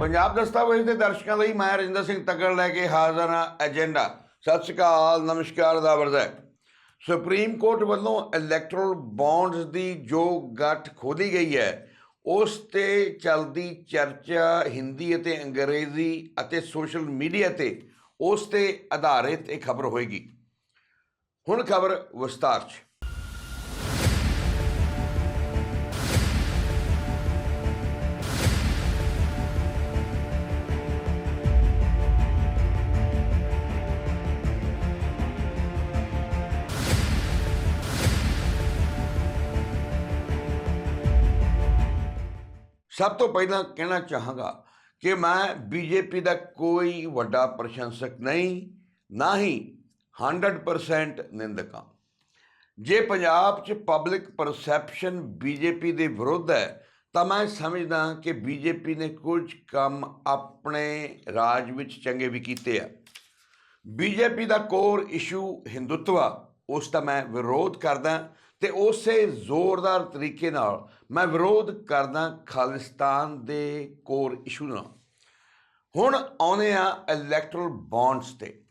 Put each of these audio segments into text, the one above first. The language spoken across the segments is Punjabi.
ਪੰਜਾਬ ਦਸਤਾਵੇਜ਼ ਦੇ ਦਰਸ਼ਕਾਂ ਲਈ ਮੈਂ ਰਜਿੰਦਰ ਸਿੰਘ ਤੱਕੜ ਲੈ ਕੇ ਹਾਜ਼ਰ ਹਾਂ ਏਜੰਡਾ। ਸਤਿ ਸ਼੍ਰੀ ਅਕਾਲ, ਨਮਸਕਾਰ ਦਾ ਵਰਦਾ ਸੁਪਰੀਮ ਕੋਰਟ ਵੱਲੋਂ ਇਲੈਕਟਰਲ ਬੌਂਡਸ ਦੀ ਜੋ ਗੱਠ ਖੋਲੀ ਗਈ ਹੈ, ਉਸ ਤੇ ਚੱਲਦੀ ਚਰਚਾ ਹਿੰਦੀ ਅਤੇ ਅੰਗਰੇਜ਼ੀ ਅਤੇ ਸੋਸ਼ਲ ਮੀਡੀਆ ਤੇ, ਉਸ ਤੇ ਆਧਾਰਿਤ ਇਹ ਖਬਰ ਹੋਏਗੀ। ਹੁਣ ਖਬਰ ਵਿਸਤਾਰ 'ਚ। ਸਭ ਤੋਂ ਪਹਿਲਾਂ ਕਹਿਣਾ ਚਾਹਾਂਗਾ ਕਿ ਮੈਂ ਬੀਜੇਪੀ ਦਾ ਕੋਈ ਵੱਡਾ ਪ੍ਰਸ਼ੰਸਕ ਨਹੀਂ, ਨਾ ਹੀ 100% ਨਿੰਦਕ ਹਾਂ। ਜੇ ਪੰਜਾਬ 'ਚ ਪਬਲਿਕ ਪਰਸੈਪਸ਼ਨ ਬੀਜੇਪੀ ਦੇ ਵਿਰੁੱਧ ਹੈ, ਤਾਂ ਮੈਂ ਸਮਝਦਾ ਕਿ ਬੀਜੇਪੀ ਨੇ ਕੁਝ ਕੰਮ ਆਪਣੇ ਰਾਜ ਵਿੱਚ ਚੰਗੇ ਵੀ ਕੀਤੇ ਆ। ਬੀਜੇਪੀ ਦਾ ਕੋਰ ਇਸ਼ੂ ਹਿੰਦੁੱਤਵਾ ਉਸ ਦਾ ਮੈਂ ਵਿਰੋਧ ਕਰਦਾ ਤੇ ਉਸੇ ਜ਼ੋਰਦਾਰ ਤਰੀਕੇ ਨਾਲ ਮੈਂ ਵਿਰੋਧ ਕਰਦਾ ਖਾਲਿਸਤਾਨ ਦੇ ਕੋਰ ਇਸ਼ੂ ਨਾਲ। ਹੁਣ ਆਉਨੇ ਆ ਇਲੈਕਟਰਲ ਬੌਂਡਸ ਤੇ।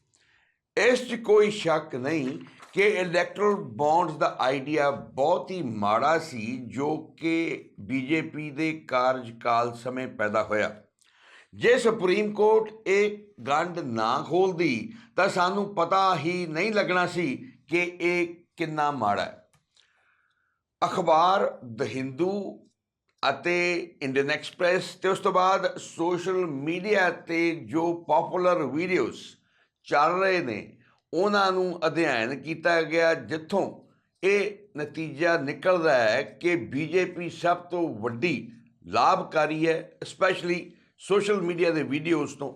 ਇਸ 'ਚ ਕੋਈ ਸ਼ੱਕ ਨਹੀਂ ਕਿ ਇਲੈਕਟਰਲ ਬੌਂਡਸ ਦਾ ਆਈਡੀਆ ਬਹੁਤ ਹੀ ਮਾੜਾ ਸੀ, ਜੋ ਕਿ ਬੀਜੇਪੀ ਦੇ ਕਾਰਜਕਾਲ ਸਮੇਂ ਪੈਦਾ ਹੋਇਆ। ਜੇ ਸੁਪਰੀਮ ਕੋਰਟ ਇਹ ਗੰਢ ਨਾ ਖੋਲਦੀ ਤਾਂ ਸਾਨੂੰ ਪਤਾ ਹੀ ਨਹੀਂ ਲੱਗਣਾ ਸੀ ਕਿ ਇਹ ਕਿੰਨਾ ਮਾੜਾ ਹੈ। ਅਖਬਾਰ ਦ ਹਿੰਦੂ ਅਤੇ ਇੰਡੀਅਨ ਐਕਸਪ੍ਰੈਸ ਤੇ ਉਸ ਤੋਂ ਬਾਅਦ ਸੋਸ਼ਲ ਮੀਡੀਆ ਤੇ ਜੋ ਪਪੂਲਰ ਵੀਡੀਓਜ਼ ਚੱਲ ਰਹੇ ਨੇ, ਉਹਨਾਂ ਨੂੰ ਅਧਿਐਨ ਕੀਤਾ ਗਿਆ, ਜਿੱਥੋਂ ਇਹ ਨਤੀਜਾ ਨਿਕਲਦਾ ਹੈ ਕਿ ਬੀਜੇਪੀ ਸਭ ਤੋਂ ਵੱਡੀ ਲਾਭਕਾਰੀ ਹੈ ਸਪੈਸ਼ਲੀ ਸੋਸ਼ਲ ਮੀਡੀਆ ਦੇ ਵੀਡੀਓਜ਼ ਤੋਂ।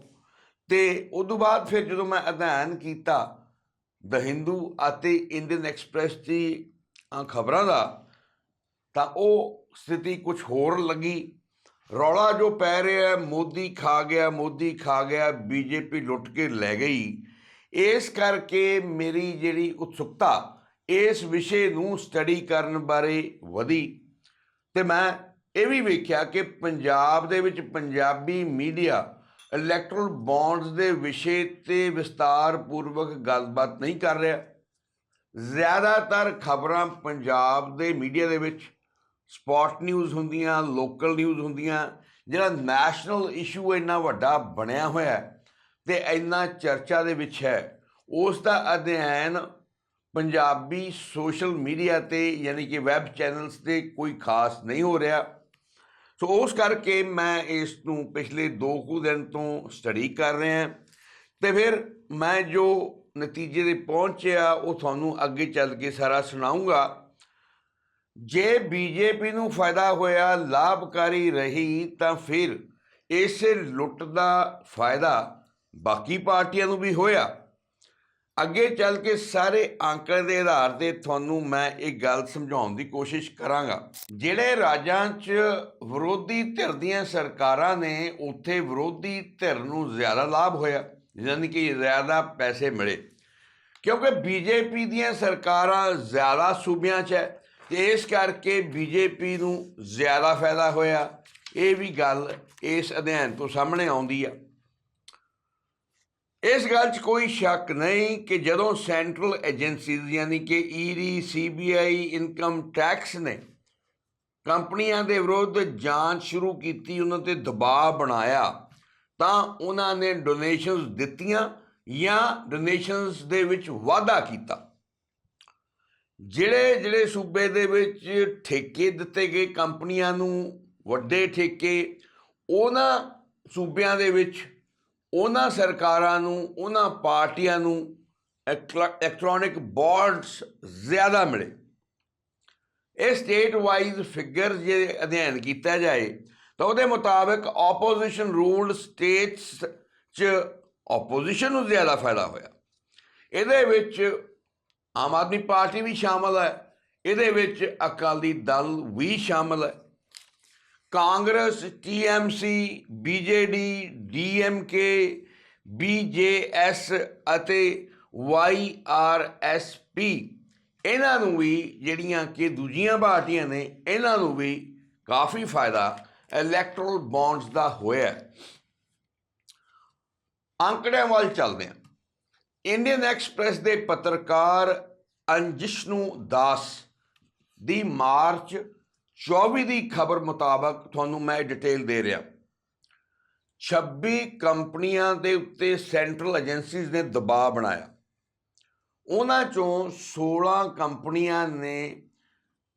ਤੇ ਉਸ ਤੋਂ ਬਾਅਦ ਫਿਰ ਜਦੋਂ ਮੈਂ ਅਧਿਐਨ ਕੀਤਾ ਦ ਹਿੰਦੂ ਅਤੇ ਇੰਡੀਅਨ ਐਕਸਪ੍ਰੈਸ ਦੀ ਖਬਰਾਂ ਦਾ ਤਾਂ ਉਹ ਸਥਿਤੀ ਕੁਝ ਹੋਰ ਲੱਗੀ। ਰੌਲਾ ਜੋ ਪੈ ਰਿਹਾ ਮੋਦੀ ਖਾ ਗਿਆ, ਮੋਦੀ ਖਾ ਗਿਆ, ਬੀਜੇਪੀ ਲੁੱਟ ਕੇ ਲੈ ਗਈ। ਇਸ ਕਰਕੇ ਮੇਰੀ ਜਿਹੜੀ ਉਤਸੁਕਤਾ ਇਸ ਵਿਸ਼ੇ ਨੂੰ ਸਟੱਡੀ ਕਰਨ ਬਾਰੇ ਵਧੀ। ਤੇ ਮੈਂ ਇਹ ਵੀ ਵੇਖਿਆ ਕਿ ਪੰਜਾਬ ਦੇ ਵਿੱਚ ਪੰਜਾਬੀ ਮੀਡੀਆ ਇਲੈਕਟਰਲ ਬੌਂਡਸ ਦੇ ਵਿਸ਼ੇ ਤੇ ਵਿਸਤਾਰ ਪੂਰਵਕ ਗੱਲਬਾਤ ਨਹੀਂ ਕਰ ਰਿਹਾ। ਜ਼ਿਆਦਾਤਰ ਖਬਰਾਂ ਪੰਜਾਬ ਦੇ ਮੀਡੀਆ ਦੇ ਵਿੱਚ ਸਪੌਟ ਨਿਊਜ਼ ਹੁੰਦੀਆਂ, ਲੋਕਲ ਨਿਊਜ਼ ਹੁੰਦੀਆਂ, ਜਿਹੜਾ ਨੈਸ਼ਨਲ ਇਸ਼ੂ ਇੰਨਾ ਵੱਡਾ ਬਣਿਆ ਹੋਇਆ ਹੈ ਤੇ ਇੰਨਾ ਚਰਚਾ ਦੇ ਵਿੱਚ ਹੈ, ਉਸ ਦਾ ਅਧਿਐਨ ਪੰਜਾਬੀ ਸੋਸ਼ਲ ਮੀਡੀਆ ਤੇ ਯਾਨੀ ਕਿ ਵੈਬ ਚੈਨਲਸ ਤੇ ਕੋਈ ਖਾਸ ਨਹੀਂ ਹੋ ਰਿਹਾ। ਸੋ ਉਸ ਕਰਕੇ ਮੈਂ ਇਸ ਨੂੰ ਪਿਛਲੇ 2 ਕੁ ਦਿਨ ਤੋਂ ਸਟੱਡੀ ਕਰ ਰਿਹਾ ਤੇ ਫਿਰ ਮੈਂ ਜੋ ਨਤੀਜੇ ਦੇ ਪਹੁੰਚਿਆ, ਉਹ ਤੁਹਾਨੂੰ ਅੱਗੇ ਚੱਲ ਕੇ ਸਾਰਾ ਸੁਣਾਉਂਗਾ ਜੇ ਬੀਜੇਪੀ ਨੂੰ ਫਾਇਦਾ ਹੋਇਆ, ਲਾਭਕਾਰੀ ਰਹੀ ਤਾਂ ਫਿਰ ਇਸੇ ਲੁੱਟ ਦਾ ਫਾਇਦਾ ਬਾਕੀ ਪਾਰਟੀਆਂ ਨੂੰ ਵੀ ਹੋਇਆ। ਅੱਗੇ ਚੱਲ ਕੇ ਸਾਰੇ ਅੰਕੜੇ ਦੇ ਆਧਾਰ ਤੇ ਤੁਹਾਨੂੰ ਮੈਂ ਇਹ ਗੱਲ ਸਮਝਾਉਣ ਦੀ ਕੋਸ਼ਿਸ਼ ਕਰਾਂਗਾ। ਜਿਹੜੇ ਰਾਜਾਂ 'ਚ ਵਿਰੋਧੀ ਧਿਰ ਦੀਆਂ ਸਰਕਾਰਾਂ ਨੇ, ਉੱਥੇ ਵਿਰੋਧੀ ਧਿਰ ਨੂੰ ਜ਼ਿਆਦਾ ਲਾਭ ਹੋਇਆ, ਯਾਨੀ ਕਿ ਜ਼ਿਆਦਾ ਪੈਸੇ ਮਿਲੇ। ਕਿਉਂਕਿ ਬੀਜੇਪੀ ਦੀਆਂ ਸਰਕਾਰਾਂ ਜ਼ਿਆਦਾ ਸੂਬਿਆਂ 'ਚ ਹੈ ਤੇ ਇਸ ਕਰਕੇ ਬੀਜੇਪੀ ਨੂੰ ਜ਼ਿਆਦਾ ਫਾਇਦਾ ਹੋਇਆ। ਇਹ ਵੀ ਗੱਲ ਇਸ ਅਧਿਐਨ ਤੋਂ ਸਾਹਮਣੇ ਆਉਂਦੀ ਆ। ਇਸ ਗੱਲ 'ਚ ਕੋਈ ਸ਼ੱਕ ਨਹੀਂ ਕਿ ਜਦੋਂ ਸੈਂਟਰਲ ਏਜੰਸੀਜ਼ ਯਾਨੀ ਕਿ ਈਡੀ ਸੀਬੀਆਈ ਇਨਕਮ ਟੈਕਸ ਨੇ ਕੰਪਨੀਆਂ ਦੇ ਵਿਰੁੱਧ ਜਾਂਚ ਸ਼ੁਰੂ ਕੀਤੀ, ਉਹਨਾਂ ਤੇ ਦਬਾਅ ਬਣਾਇਆ, ਤਾਂ ਉਹਨਾਂ ਨੇ ਡੋਨੇਸ਼ਨਸ ਦਿੱਤੀਆਂ ਜਾਂ ਡੋਨੇਸ਼ਨਸ ਦੇ ਵਿੱਚ ਵਾਧਾ ਕੀਤਾ। ਜਿਹੜੇ ਜਿਹੜੇ ਸੂਬੇ ਦੇ ਵਿੱਚ ਠੇਕੇ ਦਿੱਤੇ ਗਏ ਕੰਪਨੀਆਂ ਨੂੰ, ਵੱਡੇ ਠੇਕੇ, ਉਹਨਾਂ ਸੂਬਿਆਂ ਦੇ ਵਿੱਚ, ਉਹਨਾਂ ਸਰਕਾਰਾਂ ਨੂੰ, ਉਹਨਾਂ ਪਾਰਟੀਆਂ ਨੂੰ ਇਲੈਕਟ੍ਰੋਨਿਕ ਬੋਰਡਸ ਜ਼ਿਆਦਾ ਮਿਲੇ। ਇਹ ਸਟੇਟ ਵਾਈਜ਼ ਫਿਗਰ ਜੇ ਅਧਿਐਨ ਕੀਤਾ ਜਾਏ, ਤਾਂ ਉਹਦੇ ਮੁਤਾਬਕ ਆਪੋਜੀਸ਼ਨ ਰੂਲਡ ਸਟੇਟਸ 'ਚ ਆਪੋਜੀਸ਼ਨ ਨੂੰ ਜ਼ਿਆਦਾ ਫਾਇਦਾ ਹੋਇਆ। ਇਹਦੇ ਵਿੱਚ ਆਮ ਆਦਮੀ ਪਾਰਟੀ ਵੀ ਸ਼ਾਮਲ ਹੈ। ਇਹਦੇ ਵਿੱਚ ਅਕਾਲੀ ਦਲ ਵੀ ਸ਼ਾਮਲ ਹੈ। Congress TMC BJD DMK BJS ਅਤੇ ਵਾਈਆਰਐਸਪੀ ਇਹਨਾਂ ਨੂੰ ਵੀ ਜਿਹੜੀਆਂ ਕਿ ਦੂਜੀਆਂ ਪਾਰਟੀਆਂ ਨੇ, ਇਹਨਾਂ ਨੂੰ ਵੀ ਕਾਫੀ ਫਾਇਦਾ ਇਲੈਕਟਰਲ ਬੌਂਡਸ ਦਾ ਹੋਇਆ ਅੰਕੜਿਆਂ ਵੱਲ ਚੱਲਦੇ ਹਾਂ। ਇੰਡੀਅਨ ਐਕਸਪ੍ਰੈਸ ਦੇ ਪੱਤਰਕਾਰ ਅੰਜਿਸ਼ਨੂ ਦਾਸ ਦੀ ਮਾਰਚ 24 ਦੀ ਖਬਰ ਮੁਤਾਬਕ ਤੁਹਾਨੂੰ ਮੈਂ ਡਿਟੇਲ ਦੇ ਰਿਹਾ। 26 ਕੰਪਨੀਆਂ ਦੇ ਉੱਤੇ ਸੈਂਟਰਲ ਏਜੰਸੀਜ਼ ਨੇ ਦਬਾਅ ਬਣਾਇਆ। ਉਹਨਾਂ ਚੋਂ 16 ਕੰਪਨੀਆਂ ਨੇ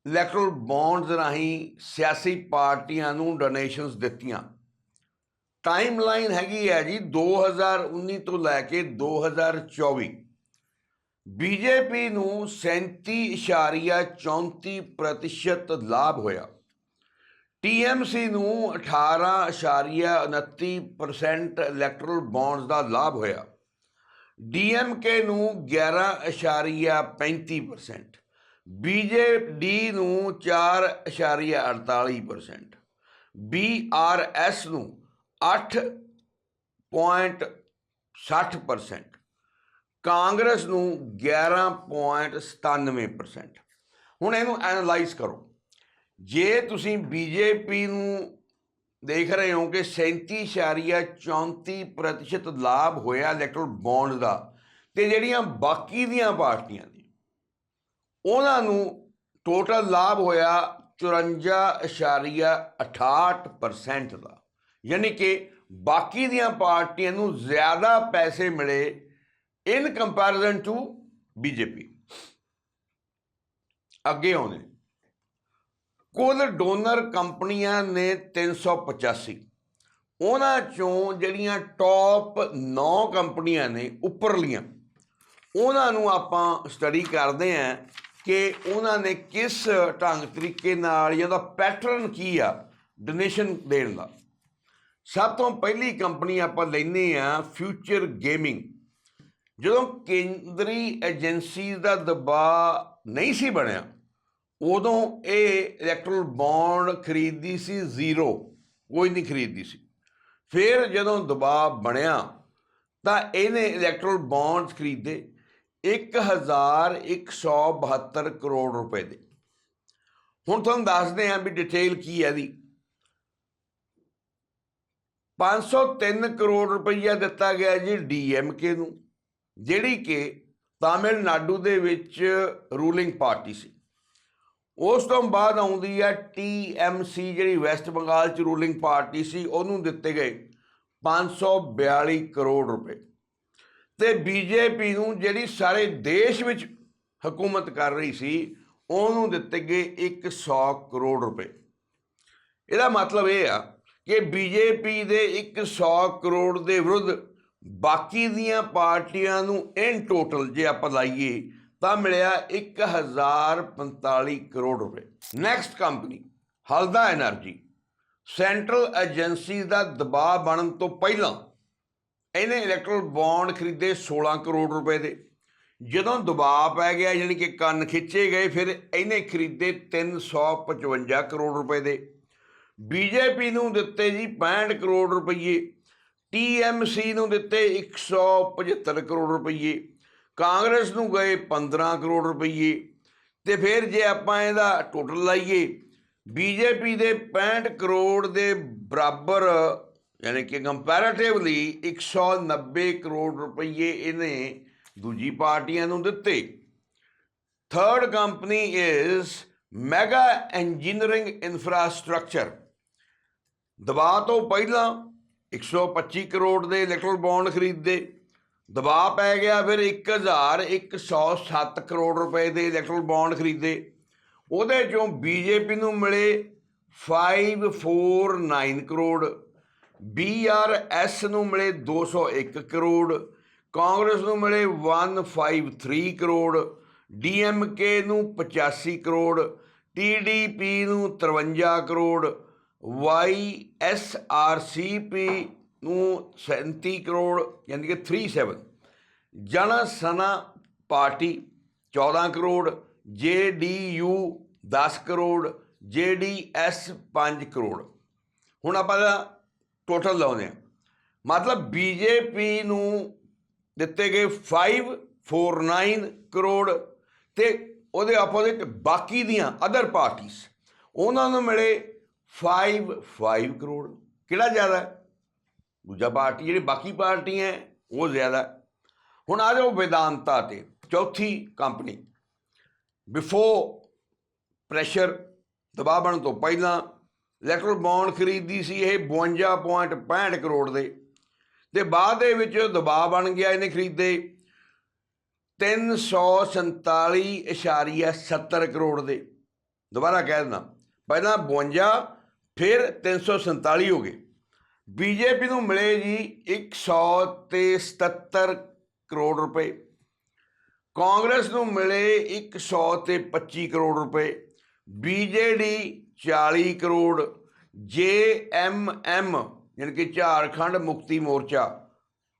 ਇਲੈਕਟਰਲ ਬੌਂਡਸ ਰਾਹੀਂ ਸਿਆਸੀ ਪਾਰਟੀਆਂ ਨੂੰ ਡੋਨੇਸ਼ਨਸ ਦਿੱਤੀਆਂ। ਟਾਈਮਲਾਈਨ ਹੈਗੀ ਹੈ ਜੀ 2019 ਤੋਂ ਲੈ ਕੇ 2024 ਬੀਜੇਪੀ ਨੂੰ 37.34% ਲਾਭ ਹੋਇਆ। ਟੀਐਮਸੀ ਨੂੰ 18.29% ਇਲੈਕਟਰਲ ਬੌਂਡਸ ਦਾ ਲਾਭ ਹੋਇਆ। ਡੀਐਮਕੇ ਨੂੰ 11.35% ਬੀਜੇਡੀ ਨੂੰ 4.48% ਬੀਆਰਐਸ ਨੂੰ 8.60% ਕਾਂਗਰਸ ਨੂੰ 11.97% ਹੁਣ ਇਹਨੂੰ ਐਨਲਾਈਜ਼ ਕਰੋ। ਜੇ ਤੁਸੀਂ ਬੀਜੇਪੀ ਨੂੰ ਦੇਖ ਰਹੇ ਹੋ ਕਿ 37.34% ਲਾਭ ਹੋਇਆ ਇਲੈਕਟਰਲ ਬੌਂਡ ਦਾ, ਤੇ ਜਿਹੜੀਆਂ ਬਾਕੀ ਦੀਆਂ ਪਾਰਟੀਆਂ ਨੇ, ਉਹਨਾਂ ਨੂੰ ਟੋਟਲ ਲਾਭ ਹੋਇਆ 54.68% ਦਾ। ਯਾਨੀ ਕਿ ਬਾਕੀ ਦੀਆਂ ਪਾਰਟੀਆਂ ਨੂੰ ਜ਼ਿਆਦਾ ਪੈਸੇ ਮਿਲੇ ਇਨ ਕੰਪੈਰੀਜ਼ਨ ਟੂ ਬੀਜੇਪੀ ਅੱਗੇ ਆਉਂਦੇ ਕੁੱਲ ਡੋਨਰ ਕੰਪਨੀਆਂ ਨੇ 385 ਉਹਨਾਂ ਚੋਂ ਜਿਹੜੀਆਂ ਟੌਪ 9 ਕੰਪਨੀਆਂ ਨੇ ਉੱਪਰਲੀਆਂ, ਉਹਨਾਂ ਨੂੰ ਆਪਾਂ ਸਟੱਡੀ ਕਰਦੇ ਆਂ ਕਿ ਉਹਨਾਂ ਨੇ ਕਿਸ ਢੰਗ ਤਰੀਕੇ ਨਾਲ ਜਾਂ ਉਹਦਾ ਪੈਟਰਨ ਕੀ ਆ ਡੋਨੇਸ਼ਨ ਦੇਣ ਦਾ। ਸਭ ਤੋਂ ਪਹਿਲੀ ਕੰਪਨੀ ਆਪਾਂ ਲੈਨੇ ਆ ਫਿਊਚਰ ਗੇਮਿੰਗ ਜਦੋਂ ਕੇਂਦਰੀ ਏਜੰਸੀ ਦਾ ਦਬਾਅ ਨਹੀਂ ਸੀ ਬਣਿਆ, ਉਦੋਂ ਇਹ ਇਲੈਕਟਰਲ ਬੌਂਡ ਖਰੀਦਦੀ ਸੀ ਜ਼ੀਰੋ, ਕੋਈ ਨਹੀਂ ਖਰੀਦਦੀ ਸੀ। ਫਿਰ ਜਦੋਂ ਦਬਾਅ ਬਣਿਆ, ਤਾਂ ਇਹਨੇ ਇਲੈਕਟਰਲ ਬੌਂਡਸ ਖਰੀਦੇ 1172 ਕਰੋੜ ਰੁਪਏ ਦੇ। ਹੁਣ ਤੁਹਾਨੂੰ ਦੱਸਦੇ ਹਾਂ ਵੀ ਡਿਟੇਲ ਕੀ ਹੈ ਇਹਦੀ। 503 ਕਰੋੜ ਰੁਪਈਆ ਦਿੱਤਾ ਗਿਆ ਜੀ ਡੀਐਮਕੇ ਨੂੰ। ਜਿਹੜੀ ਕਿ ਤਾਮਿਲਨਾਡੂ ਦੇ ਵਿੱਚ ਰੂਲਿੰਗ ਪਾਰਟੀ ਸੀ। ਉਸ ਤੋਂ ਬਾਅਦ ਆਉਂਦੀ ਹੈ ਟੀਐਮਸੀ ਜਿਹੜੀ ਵੈਸਟ ਬੰਗਾਲ ਚ ਰੂਲਿੰਗ ਪਾਰਟੀ ਸੀ, ਉਹਨੂੰ ਦਿੱਤੇ ਗਏ 542 ਕਰੋੜ ਰੁਪਏ। ਤੇ ਬੀਜੇਪੀ ਨੂੰ ਜਿਹੜੀ ਸਾਰੇ ਦੇਸ਼ ਵਿੱਚ ਹਕੂਮਤ ਕਰ ਰਹੀ ਸੀ, ਉਹਨੂੰ ਦਿੱਤੇ ਗਏ 100 ਕਰੋੜ ਰੁਪਏ। ਇਹਦਾ ਮਤਲਬ ਇਹ ਆ ਕਿ ਬੀਜੇਪੀ ਦੇ 100 ਕਰੋੜ ਦੇ ਵਿਰੁੱਧ ਬਾਕੀ ਦੀਆਂ ਪਾਰਟੀਆਂ ਨੂੰ ਇਨ ਟੋਟਲ ਜੇ ਆਪਾਂ ਲਾਈਏ, ਤਾਂ ਮਿਲਿਆ 1045 ਕਰੋੜ ਰੁਪਏ। Next company Haldia energy central agency ਦਾ ਦਬਾਅ ਬਣਨ ਤੋਂ ਪਹਿਲਾਂ ਇਹਨੇ ਇਲੈਕਟ੍ਰੋਲ ਬੌਂਡ ਖਰੀਦੇ 16 ਕਰੋੜ ਰੁਪਏ ਦੇ। ਜਦੋਂ ਦਬਾਅ ਪੈ ਗਿਆ, ਯਾਨੀ ਕਿ ਕੰਨ ਖਿੱਚੇ ਗਏ, ਫਿਰ ਇਹਨੇ ਖਰੀਦੇ 355 ਕਰੋੜ ਰੁਪਏ ਦੇ। ਬੀਜੇਪੀ ਨੂੰ ਦਿੱਤੇ ਜੀ 65 ਕਰੋੜ ਰੁਪਏ ਟੀਐਮਸੀ ਨੂੰ ਦਿੱਤੇ 175 ਕਰੋੜ ਰੁਪਏ ਕਾਂਗਰਸ ਨੂੰ ਗਏ 15 ਕਰੋੜ ਰੁਪਏ ਤੇ ਫਿਰ ਜੇ ਆਪਾਂ ਇਹਦਾ ਟੋਟਲ ਲਾਈਏ ਬੀਜੇਪੀ ਦੇ 65 ਕਰੋੜ ਦੇ ਬਰਾਬਰ, ਯਾਨੀ ਕਿ ਕੰਪੈਰੀਟਿਵਲੀ 190 ਕਰੋੜ ਰੁਪਏ ਇਹਨੇ ਦੂਜੀ ਪਾਰਟੀਆਂ ਨੂੰ ਦਿੱਤੇ। Third company is Megha engineering infrastructure ਦਬਾਅ ਤੋਂ ਪਹਿਲਾਂ 125 ਕਰੋੜ ਦੇ ਇਲੈਕਟਰਲ ਬੌਂਡ ਖਰੀਦੇ। ਦਬਾਅ ਪੈ ਗਿਆ, ਫਿਰ 1107 ਕਰੋੜ ਰੁਪਏ ਦੇ ਇਲੈਕਟਰਲ ਬੌਂਡ ਖਰੀਦੇ। ਉਹਦੇ ਚੋਂ ਬੀਜੇਪੀ ਨੂੰ ਮਿਲੇ 549 ਕਰੋੜ ਬੀਆਰਐਸ ਨੂੰ ਮਿਲੇ 201 ਕਰੋੜ, ਕਾਂਗਰਸ ਨੂੰ ਮਿਲੇ 153 ਕਰੋੜ ਡੀਐਮਕੇ ਨੂੰ 85 ਕਰੋੜ ਟੀਡੀਪੀ ਨੂੰ 53 ਕਰੋੜ ਵਾਈਐਸਆਰਸੀਪੀ ਨੂੰ 37 ਕਰੋੜ, ਯਾਨੀ ਕਿ 37 Jana Sena party 14 crore JDU 10 crore JDS 5 crore. ਹੁਣ ਆਪਾਂ ਦਾ ਟੋਟਲ ਲਾਉਂਦੇ ਹਾਂ। ਮਤਲਬ ਬੀਜੇਪੀ ਨੂੰ ਦਿੱਤੇ ਗਏ 549 ਕਰੋੜ ਤੇ ਉਹਦੇ ਆਪੋਜ਼ਿਟ ਬਾਕੀ ਦੀਆਂ ਅਦਰ ਪਾਰਟੀਆਂ ਉਹਨਾਂ ਨੂੰ ਮਿਲੇ 5 5 ਕਰੋੜ ਕਿਹੜਾ ਜ਼ਿਆਦਾ? ਦੂਜਾ ਪਾਰਟੀ, ਜਿਹੜੀ ਬਾਕੀ ਪਾਰਟੀਆਂ ਉਹ ਜ਼ਿਆਦਾ। ਹੁਣ ਆ ਜਾਓ ਵਿਦਾਂਤਾ ਤੇ। ਚੌਥੀ ਕੰਪਨੀ। ਬਿਫੋਰ ਪ੍ਰੈਸ਼ਰ ਦਬਾਅ ਬਣਨ ਤੋਂ ਪਹਿਲਾਂ ਇਲੈਕਟ੍ਰਲ ਬੌਂਡ ਖਰੀਦੀ ਸੀ ਇਹ 52.65 ਕਰੋੜ ਦੇ। ਤੇ ਬਾਅਦ ਦੇ ਵਿੱਚ ਦਬਾਅ ਬਣ ਗਿਆ ਇਹਨੇ ਖਰੀਦੇ। 347.70 ਕਰੋੜ ਦੇ। ਦੁਬਾਰਾ ਕਹਿ ਦਿੰਦਾ। ਪਹਿਲਾਂ 52 ਫਿਰ 347 ਹੋ ਗਏ। ਬੀਜੇਪੀ ਨੂੰ ਮਿਲੇ ਜੀ 177 ਕਰੋੜ ਰੁਪਏ। ਕਾਂਗਰਸ ਨੂੰ ਮਿਲੇ 100 ਤੇ 25 ਕਰੋੜ ਰੁਪਏ। ਬੀਜੇਡੀ 40 ਕਰੋੜ। ਜੇਐਮਐਮ ਯਾਨੀ ਕਿ ਝਾਰਖੰਡ ਮੁਕਤੀ ਮੋਰਚਾ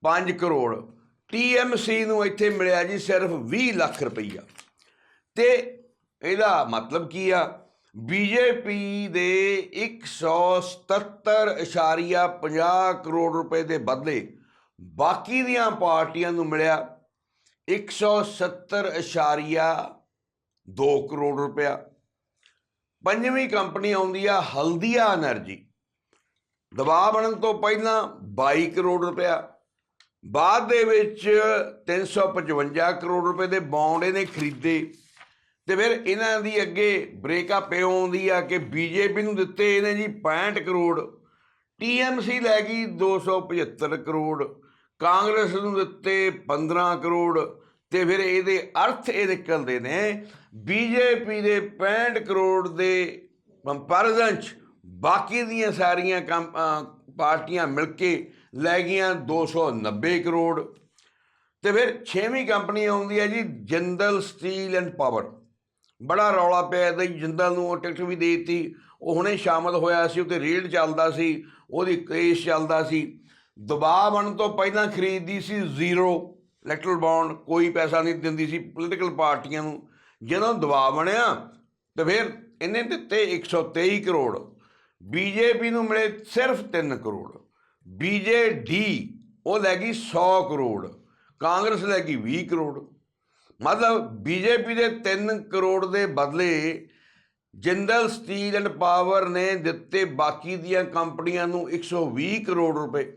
5 ਕਰੋੜ। ਟੀਐਮਸੀ ਨੂੰ ਇੱਥੇ ਮਿਲਿਆ ਜੀ ਸਿਰਫ 20 ਲੱਖ ਰੁਪਈਆ। ਤੇ ਇਹਦਾ ਮਤਲਬ ਕੀ ਆ? ਬੀਜੇਪੀ ਦੇ 177.50 ਕਰੋੜ ਰੁਪਏ ਦੇ ਬਦਲੇ ਬਾਕੀ ਦੀਆਂ ਪਾਰਟੀਆਂ ਨੂੰ ਮਿਲਿਆ 170.2 ਕਰੋੜ ਰੁਪਇਆ। ਪੰਜਵੀਂ ਕੰਪਨੀ ਆਉਂਦੀ ਆ ਹਲਦੀਆ એનર્ਜੀ ਦਬਾਅ ਬਣਨ ਤੋਂ ਪਹਿਲਾਂ 22 ਕਰੋੜ ਰੁਪਇਆ। ਬਾਅਦ ਦੇ ਵਿੱਚ 355 ਕਰੋੜ ਰੁਪਏ ਦੇ ਬੌਂਡ ਇਹਨੇ ਖਰੀਦੇ। ਤੇ ਫਿਰ ਇਹਨਾਂ ਦੀ ਅੱਗੇ ਬ੍ਰੇਕਅਪ ਇਹ ਆਉਂਦੀ ਆ ਕਿ ਬੀਜੇਪੀ ਨੂੰ ਦਿੱਤੇ ਇਹਨੇ ਜੀ 65 ਕਰੋੜ ਟੀਐਮਸੀ ਲੈ ਗਈ 275 ਕਰੋੜ, ਕਾਂਗਰਸ ਨੂੰ ਦਿੱਤੇ 15 ਕਰੋੜ, ਤੇ ਫਿਰ ਇਹਦੇ ਅਰਥ ਇਹ ਨਿਕਲਦੇ ਨੇ ਬੀਜੇਪੀ ਦੇ 65 ਕਰੋੜ ਦੇ ਕੰਪੈਰੀਜ਼ਨ ਚ ਬਾਕੀ ਦੀਆਂ ਸਾਰੀਆਂ ਕੰਮ- ਪਾਰਟੀਆਂ ਮਿਲ ਕੇ ਲੈ ਗਈਆਂ 290 ਕਰੋੜ, ਤੇ ਫਿਰ ਛੇਵੀਂ ਕੰਪਨੀ ਆਉਂਦੀ ਹੈ ਜੀ ਜਿੰਦਲ ਸਟੀਲ ਐਂਡ ਪਾਵਰ। ਬੜਾ ਰੌਲਾ ਪਿਆ ਇਹਦਾ ਜਿੰਦਲ ਨੂੰ ਉਹ ਟਿਕਟ ਵੀ ਦੇ ਦਿੱਤੀ। ਉਹ ਹੁਣੇ ਸ਼ਾਮਲ ਹੋਇਆ ਸੀ ਉੱਤੇ ਰੇਡ ਚੱਲਦਾ ਸੀ, ਉਹਦੀ ਕੇਸ ਚੱਲਦਾ ਸੀ। ਦਬਾਅ ਬਣਨ ਤੋਂ ਪਹਿਲਾਂ ਖਰੀਦਦੀ ਸੀ ਜ਼ੀਰੋ ਇਲੈਕਟਰਲ ਬੌਂਡ ਕੋਈ ਪੈਸਾ ਨਹੀਂ ਦਿੰਦੀ ਸੀ ਪੋਲੀਟੀਕਲ ਪਾਰਟੀਆਂ ਨੂੰ। ਜਦੋਂ ਦਬਾਅ ਬਣਿਆ, ਤੇ ਫਿਰ ਇਹਨੇ ਦਿੱਤੇ 123 ਕਰੋੜ। ਬੀਜੇਪੀ ਨੂੰ ਮਿਲੇ ਸਿਰਫ 3 ਕਰੋੜ। ਬੀਜੇਡੀ ਉਹ ਲੈ ਗਈ 100 ਕਰੋੜ। ਕਾਂਗਰਸ ਲੈ ਗਈ 20 ਕਰੋੜ। ਮਤਲਬ ਬੀਜੇਪੀ ਦੇ 3 ਕਰੋੜ ਦੇ ਬਦਲੇ ਜਿੰਦਲ, ਸਟੀਲ ਐਂਡ ਪਾਵਰ ਨੇ ਦਿੱਤੇ ਬਾਕੀ ਦੀਆਂ ਕੰਪਨੀਆਂ ਨੂੰ 120 ਕਰੋੜ ਰੁਪਏ।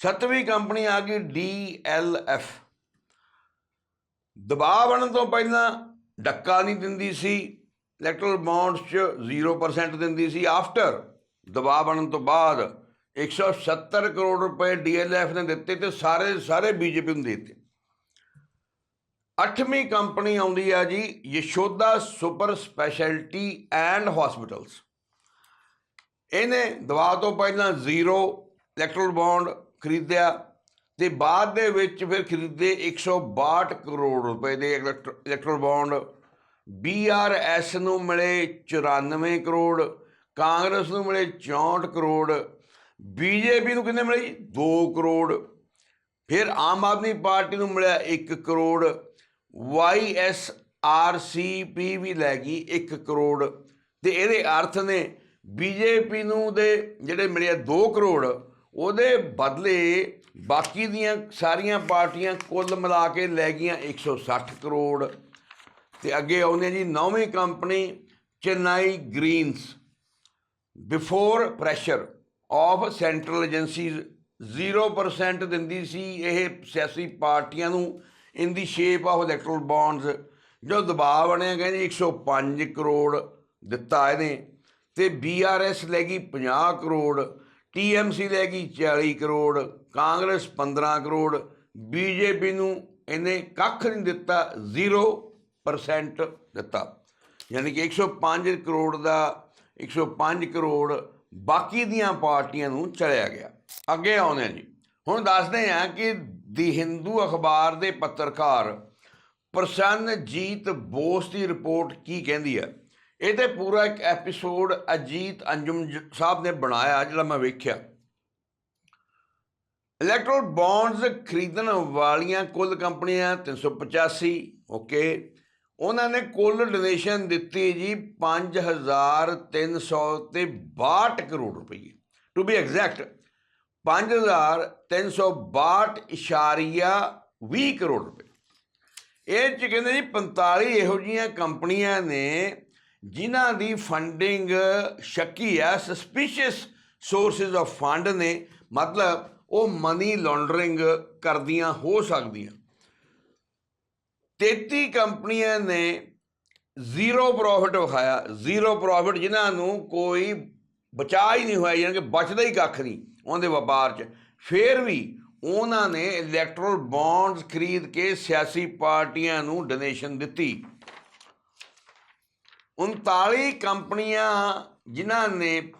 ਸੱਤਵੀਂ ਕੰਪਨੀ ਆ ਗਈ ਡੀਐਲਐਫ ਦਬਾਅ ਬਣਨ ਤੋਂ ਪਹਿਲਾਂ ਡੱਕਾ ਨਹੀਂ ਦਿੰਦੀ ਸੀ ਇਲੈਕਟ੍ਰਲ ਬੌਂਡਸ 'ਚ 0% ਦਿੰਦੀ ਸੀ। ਆਫਟਰ ਦਬਾਅ ਬਣਨ ਤੋਂ ਬਾਅਦ 170 ਕਰੋੜ ਰੁਪਏ ਡੀਐਲਐਫ ਨੇ ਦਿੱਤੇ ਤੇ ਸਾਰੇ ਸਾਰੇ ਬੀਜੇਪੀ ਨੂੰ ਦੇ ਦਿੱਤੇ। ਅੱਠਵੀਂ ਕੰਪਨੀ ਆਉਂਦੀ ਆ ਜੀ Yashoda super specialty and hospitals. ਇਹਨੇ ਦਵਾ ਤੋਂ ਪਹਿਲਾਂ ਜ਼ੀਰੋ ਇਲੈਕਟ੍ਰੋਲ ਬੌਂਡ ਖਰੀਦਿਆ ਤੇ ਬਾਅਦ ਦੇ ਵਿੱਚ ਫਿਰ ਖਰੀਦੇ 162 ਕਰੋੜ ਰੁਪਏ ਦੇ ਇਲੈਕਟਰਲ ਬੌਂਡ ਬੀਆਰਐਸ ਨੂੰ ਮਿਲੇ 94 ਕਰੋੜ, ਕਾਂਗਰਸ ਨੂੰ ਮਿਲੇ 64 ਕਰੋੜ ਬੀਜੇਪੀ ਨੂੰ ਕਿੰਨੇ ਮਿਲੇ ਜੀ? 2 ਕਰੋੜ। ਫਿਰ ਆਮ ਆਦਮੀ ਪਾਰਟੀ ਨੂੰ ਮਿਲਿਆ 1 ਕਰੋੜ। YSRCP ਵੀ ਲੈ ਗਈ 1 ਕਰੋੜ। ਤੇ ਇਹਦੇ ਅਰਥ ਨੇ ਬੀਜੇਪੀ ਨੂੰ ਦੇ ਜਿਹੜੇ ਮਿਲਿਆ 2 ਕਰੋੜ, ਉਹਦੇ ਬਦਲੇ ਬਾਕੀ ਦੀਆਂ ਸਾਰੀਆਂ ਪਾਰਟੀਆਂ ਕੁੱਲ ਮਿਲਾ ਕੇ ਲੈ ਗਈਆਂ 160 ਕਰੋੜ। ਤੇ ਅੱਗੇ ਆਉਂਦੇ ਜੀ ਨੌਵੀਂ company, Chennai Greens before pressure of central agencies 0% ਦਿੰਦੀ ਸੀ ਇਹ ਸਿਆਸੀ ਪਾਰਟੀਆਂ ਨੂੰ। In the shape of electoral bonds ਜੋ ਦਬਾਅ ਬਣਿਆ, ਕਹਿੰਦੇ 105 ਕਰੋੜ ਦਿੱਤਾ ਇਹਨੇ, ਤੇ ਬੀਆਰਐਸ ਲੈ ਗਈ 50 ਕਰੋੜ ਟੀਐਮਸੀ ਲੈ ਗਈ 40 ਕਰੋੜ, ਕਾਂਗਰਸ 15 ਕਰੋੜ ਬੀਜੇਪੀ ਨੂੰ ਇਹਨੇ ਕੱਖ ਨਹੀਂ ਦਿੱਤਾ 0% ਦਿੱਤਾ। ਯਾਨੀ ਕਿ 105 ਕਰੋੜ ਦਾ 105 ਕਰੋੜ ਬਾਕੀ ਦੀਆਂ ਪਾਰਟੀਆਂ ਨੂੰ ਚਲਿਆ ਗਿਆ। ਅੱਗੇ ਆਉਂਦੇ ਹਾਂ ਜੀ। ਹੁਣ ਦੱਸਦੇ ਹਾਂ ਕਿ ਦੀ ਹਿੰਦੂ ਅਖਬਾਰ ਦੇ ਪੱਤਰਕਾਰ ਪ੍ਰਸੰਨਜੀਤ ਬੋਸ ਦੀ ਰਿਪੋਰਟ ਕੀ ਕਹਿੰਦੀ ਹੈ? ਇਹ ਤੇ ਪੂਰਾ ਇੱਕ ਐਪੀਸੋਡ ਅਜੀਤ ਅੰਜੁਮ ਸਾਹਿਬ ਨੇ ਬਣਾਇਆ, ਜਿਹੜਾ ਮੈਂ ਵੇਖਿਆ। ਇਲੈਕਟ੍ਰੋਲ ਬੌਂਡਸ ਖਰੀਦਣ ਵਾਲੀਆਂ ਕੁੱਲ ਕੰਪਨੀਆਂ 385 ਓਕੇ। ਉਹਨਾਂ ਨੇ ਕੁੱਲ ਡੋਨੇਸ਼ਨ ਦਿੱਤੀ ਜੀ 5300 ਤੇ 62 ਕਰੋੜ ਰੁਪਏ। ਟੂ ਬੀ ਐਗਜ਼ੈਕਟ 5362.20 ਕਰੋੜ ਰੁਪਏ। ਇਹ ਚ ਕਹਿੰਦੇ ਜੀ 45 ਇਹੋ ਜੀਆਂ ਕੰਪਨੀਆਂ ਨੇ ਜਿਨ੍ਹਾਂ ਦੀ ਫੰਡਿੰਗ ਸ਼ੱਕੀ ਹੈ ਸਸਪੀਸ਼ੀਅਸ ਸੋਰਸਸ ਆਫ ਫੰਡ ਨੇ। ਮਤਲਬ ਉਹ ਮਨੀ ਲਾਂਡਰਿੰਗ ਕਰਦੀਆਂ, ਹੋ ਸਕਦੀਆਂ। 33 ਕੰਪਨੀਆਂ ਨੇ ਜ਼ੀਰੋ ਪ੍ਰੋਫਿਟ ਵਿਖਾਇਆ। ਜ਼ੀਰੋ ਪ੍ਰੋਫਿਟ ਜਿਨ੍ਹਾਂ ਨੂੰ ਕੋਈ ਬਚਾ ਹੀ ਨਹੀਂ ਹੋਇਆ, ਯਾਨੀ ਕਿ ਬਚਦਾ ਹੀ ਕੱਖ ਨਹੀਂ। ਉਹਦੇ ਵਪਾਰ 'ਚ। ਫਿਰ ਵੀ ਉਹਨਾਂ ਨੇ ਇਲੈਕਟਰਲ ਬੌਂਡਸ ਖਰੀਦ ਕੇ ਸਿਆਸੀ ਪਾਰਟੀਆਂ ਨੂੰ ਡੋਨੇਸ਼ਨ ਦਿੱਤੀ। 39 ਕੰਪਨੀਆਂ ਜਿਨ੍ਹਾਂ ਨੇ